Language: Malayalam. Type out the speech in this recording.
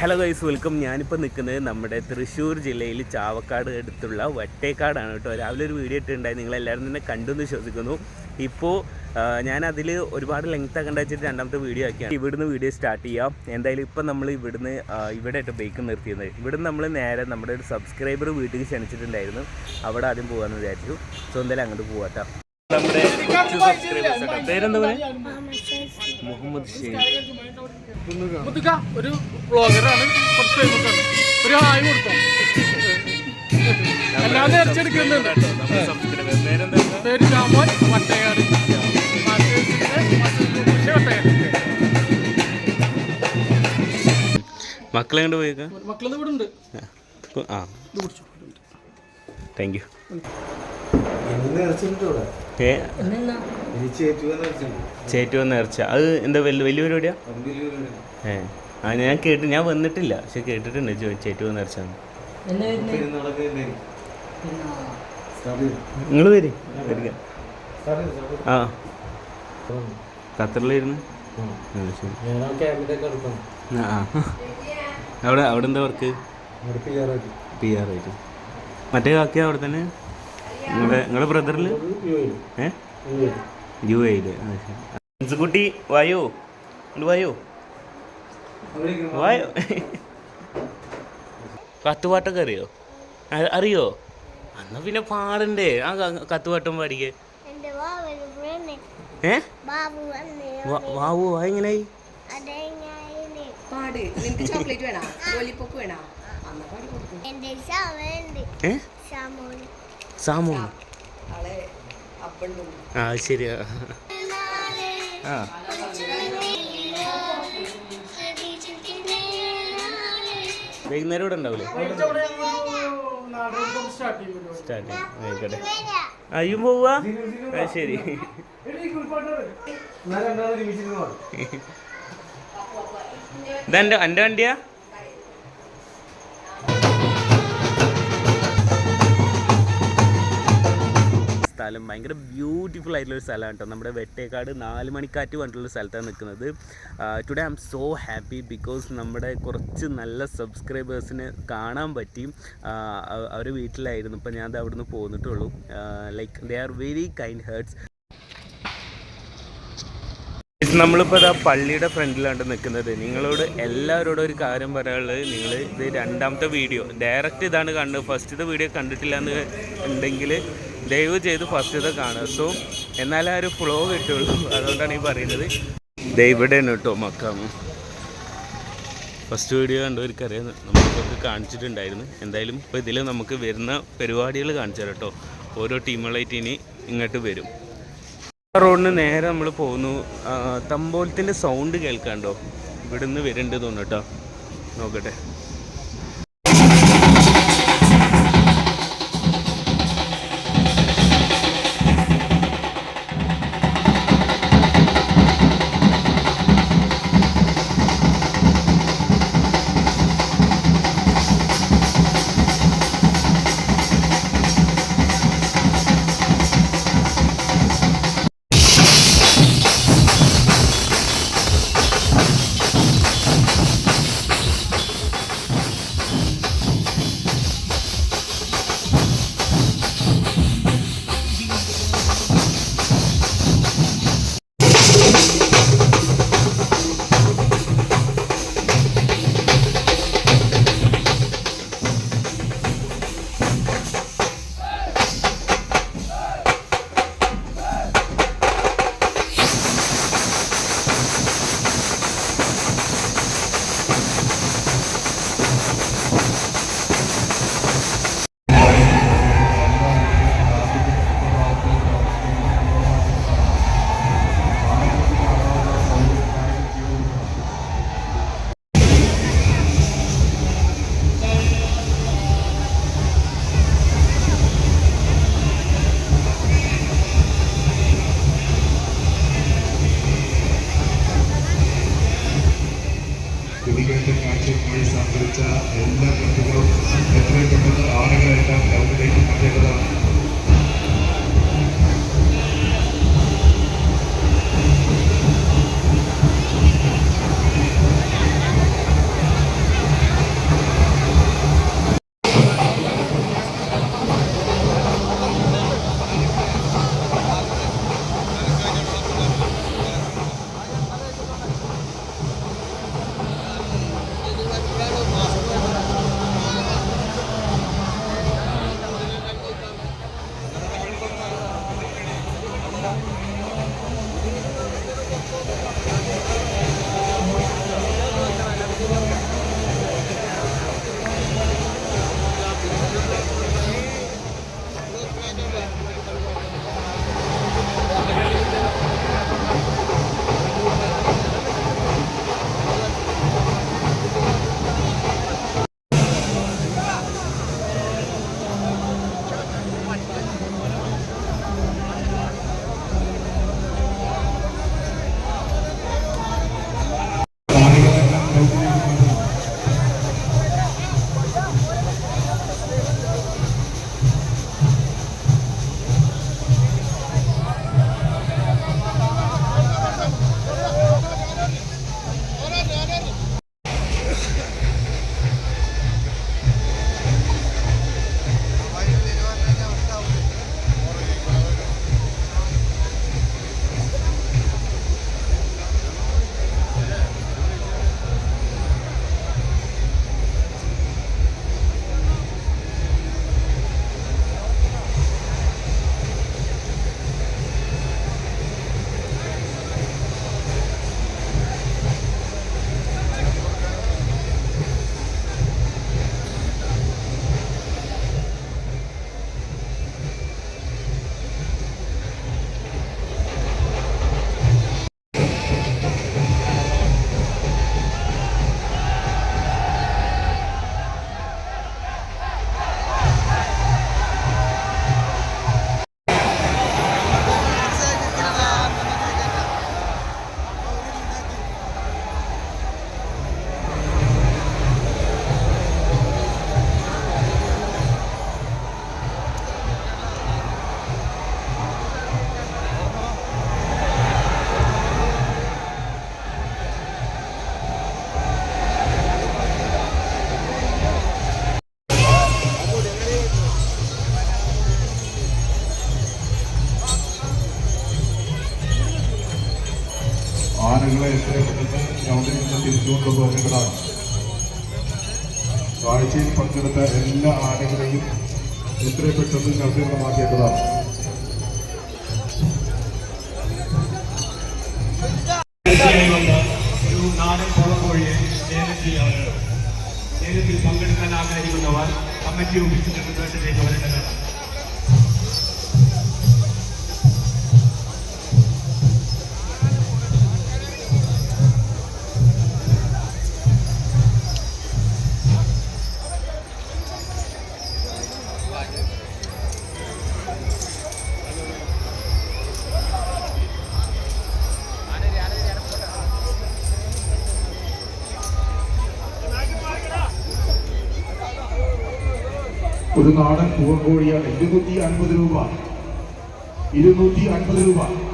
ഹലോ ഗൈസ് വെൽക്കം ഞാനിപ്പോൾ നിൽക്കുന്നത് നമ്മുടെ തൃശ്ശൂർ ജില്ലയിൽ ചാവക്കാട് അടുത്തുള്ള വട്ടേക്കാടാണ് കേട്ടോ. രാവിലെ ഒരു വീഡിയോ ഇട്ടുണ്ടായി നിങ്ങളെല്ലാവരും തന്നെ കണ്ടു എന്ന് വിശ്വസിക്കുന്നു. ഇപ്പോൾ ഞാൻ അതിൽ ഒരുപാട് ലെങ്ത് ആക്കണ്ട വെച്ചിട്ട് രണ്ടാമത്തെ വീഡിയോ ആക്കിയാണ്. ഇവിടുന്ന് വീഡിയോ സ്റ്റാർട്ട് ചെയ്യാം. എന്തായാലും ഇപ്പം നമ്മൾ ഇവിടുന്ന് ഇവിടെ ആയിട്ട് ബൈക്ക് നിർത്തിയത് ഇവിടുന്ന് നമ്മൾ നേരെ നമ്മുടെ ഒരു സബ്സ്ക്രൈബർ വീട്ടിൽ ക്ഷണിച്ചിട്ടുണ്ടായിരുന്നു. അവിടെ ആദ്യം പോകാമെന്ന് വിചാരിച്ചു. സോ എന്തായാലും അങ്ങോട്ട് പോവാട്ടോ. നമ്മുടെ പേരെന്താ മുഹമ്മദ് ഷെയ്ഖ്. ഒരു ബ്ലോഗറാണ് കുറച്ച് ഫേമസ് ആണ് ഒരു ഹായ് കൊടുത്തോ. അല്ലാതെ ഇറച്ചെടുക്കുന്നുണ്ട് സബ്സ്ക്രൈബർ പേരെന്താ പേര് ജാമോൻ വട്ടയാട് വട്ടയാട് മക്കളെ കൊണ്ട് പോയേക്കാം? മക്കളത് ഇവിടെ ഉണ്ട് ആ. താങ്ക് യു ചേറ്റുവ നേർച്ച അത് എന്താ വലിയ വലിയ പരിപാടിയാ ഏ. ആ ഞാൻ കേട്ട് ഞാൻ വന്നിട്ടില്ല. പക്ഷെ കേട്ടിട്ടുണ്ട് ചേറ്റുവ നേർച്ച നിങ്ങൾ വരി? വരിക. ആ. ഖത്തറിലിരുന്ന് ഖത്തറിലായിരുന്നു? ആ. അവിടെ അവിടെ എന്താ വർക്ക്? പി ആർ ആയിട്ട്. മറ്റേ കാക്കിയ അവിടെ തന്നെ? നിങ്ങളുടെ നിങ്ങളുടെ ബ്രദറിൽ ഏ? യു എ യു എയിൽ കുട്ടി വായോ? വായോ? വായോ? കത്തുപാട്ടൊക്കെ അറിയോ? അറിയോ? എന്നാ പിന്നെ പാടണ്ടേ. ആ കത്തുപാട്ടം പാടിക്കേ. ഏ? ബാബു വന്ന് വാ- വാവു എങ്ങനെയായി ചോക്ലേറ്റ് വേണോ? ലോലിപ്പോപ്പ് വേണോ? ഏ? സാമു ആ ശരിയാ ആ വൈകുന്നേരം ഇവിടെ ഉണ്ടാവില്ലേ സ്റ്റാർട്ട് ചെയ്യും. സ്റ്റാർട്ട് ആയിക്കോട്ടെ. അയ്യും പോവാ? ആ ശരി. ഇതെന്റെ എന്റെ വണ്ടിയാ? സ്ഥലം. ഭയങ്കര ബ്യൂട്ടിഫുൾ ആയിട്ടുള്ള ഒരു സ്ഥലമാണ് കേട്ടോ. നമ്മുടെ വെട്ടേക്കാട് നാല് മണിക്കാറ്റ് പറഞ്ഞിട്ടുള്ള സ്ഥലത്താണ് നിൽക്കുന്നത്. Today I am so happy because നമ്മുടെ കുറച്ച് നല്ല സബ്സ്ക്രൈബേഴ്സിനെ കാണാൻ പറ്റി. അവർ വീട്ടിലായിരുന്നു. ഇപ്പം ഞാൻ അത് അവിടുന്ന് പോന്നിട്ടുള്ളൂ. Like they are very kind hearts നമ്മളിപ്പോൾ ഇതാ പള്ളിയുടെ ഫ്രണ്ടിലാണ് നിൽക്കുന്നത്. നിങ്ങളോട് എല്ലാവരോടും ഒരു കാര്യം പറയാനുള്ളത്. നിങ്ങൾ ഇത് രണ്ടാമത്തെ വീഡിയോ ഡയറക്റ്റ് ഇതാണ് കണ്ടത്. ഫസ്റ്റത്തെ വീഡിയോ കണ്ടിട്ടില്ല എന്ന് ഉണ്ടെങ്കിൽ ദയവ് ചെയ്ത് ഫസ്റ്റ് കാണുക സോ എന്നാലേ ആ ഒരു ഫ്ലോ കിട്ടുള്ളൂ. അതുകൊണ്ടാണ് ഈ പറയുന്നത്. ദേ ഇവിടെയാണ് കേട്ടോ മക്കാമ ഫസ്റ്റ് വീഡിയോ കണ്ടവർക്കറിയാം നമുക്കൊക്കെ കാണിച്ചിട്ടുണ്ടായിരുന്നു. എന്തായാലും ഇപ്പോൾ ഇതിൽ നമുക്ക് വരുന്ന പരിപാടികൾ കാണിച്ചു കേട്ടോ ഓരോ ടീമുകളായിട്ട് ഇനി ഇങ്ങോട്ട് വരും. റോഡിന് നേരെ നമ്മൾ പോകുന്നു. തമ്പോലത്തിന്റെ സൗണ്ട് കേൾക്കാണ്ടോ ഇവിടുന്ന് വരുന്നുണ്ട് തോന്നുന്നു കേട്ടോ നോക്കട്ടെ. കാഴ്ചയിൽ പങ്കെടുത്ത എല്ലാ ആനകളെയും എത്രയും പെട്ടെന്ന് നേരത്തിൽ പങ്കെടുക്കാൻ ആഗ്രഹിക്കുന്നവർ കമ്മിറ്റി ഓഫീസിന്റെ പ്രദേശത്തേക്ക് വരേണ്ടതാണ് ഒരു നാടൻ പൂവൻകോഴിയാണ് ഇരുന്നൂറ്റി അൻപത് രൂപ. ഇരുന്നൂറ്റി അൻപത് രൂപ.